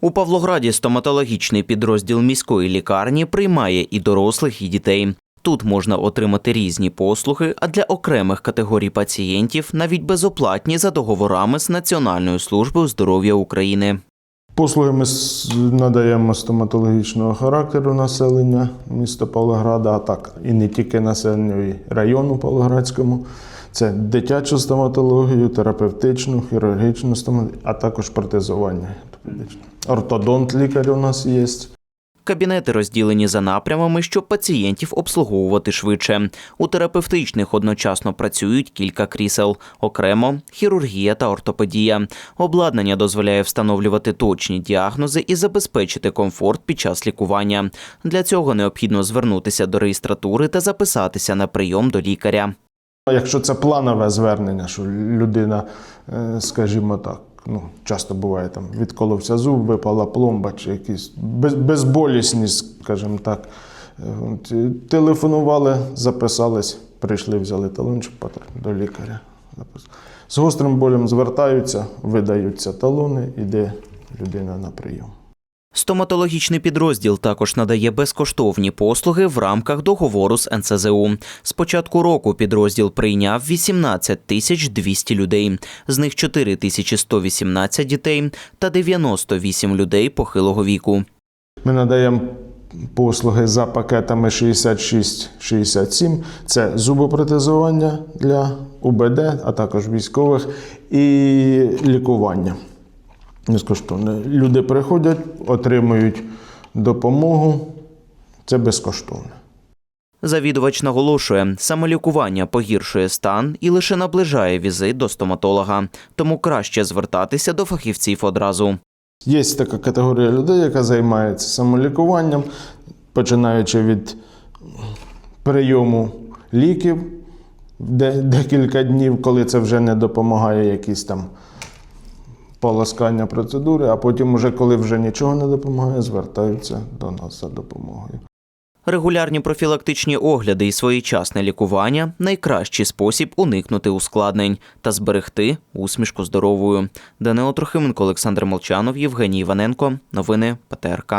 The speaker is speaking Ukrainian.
У Павлограді стоматологічний підрозділ міської лікарні приймає і дорослих, і дітей. Тут можна отримати різні послуги, а для окремих категорій пацієнтів навіть безоплатні за договорами з Національною службою здоров'я України. Послуги ми надаємо стоматологічного характеру населення міста Павлограда, а так і не тільки населенню і району Павлоградському. Це дитячу стоматологію, терапевтичну, хірургічну стоматологію, а також протезування. Ортодонт лікар у нас є. Кабінети розділені за напрямами, щоб пацієнтів обслуговувати швидше. У терапевтичних одночасно працюють кілька крісел, окремо хірургія та ортопедія. Обладнання дозволяє встановлювати точні діагнози і забезпечити комфорт під час лікування. Для цього необхідно звернутися до реєстратури та записатися на прийом до лікаря. Якщо це планове звернення, що людина, е, скажімо так, ну, часто буває там відколився зуб, випала пломба чи якісь без, безболісність, скажімо так. Е, Телефонували, записались, прийшли, взяли талончик до лікаря. З гострим болем звертаються, видаються талони, іде людина на прийом. Стоматологічний підрозділ також надає безкоштовні послуги в рамках договору з НСЗУ. З початку року підрозділ прийняв 18 тисяч 200 людей, з них 4 тисячі 118 дітей та 98 людей похилого віку. Ми надаємо послуги за пакетами 66-67. Це зубопротезування для УБД, а також військових, і лікування. Безкоштовне. Люди приходять, отримують допомогу. Це безкоштовно. Завідувач наголошує, самолікування погіршує стан і лише наближає візит до стоматолога, тому краще звертатися до фахівців одразу. Є така категорія людей, яка займається самолікуванням, починаючи від прийому ліків декілька днів, коли це вже не допомагає якісь там полоскання процедури, а потім, уже, коли вже нічого не допомагає, звертаються до нас за допомогою. Регулярні профілактичні огляди і своєчасне лікування найкращий спосіб уникнути ускладнень та зберегти усмішку здоровою. Данило Трохименко, Олександр Молчанов, Євгеній Іваненко. Новини ПТРК.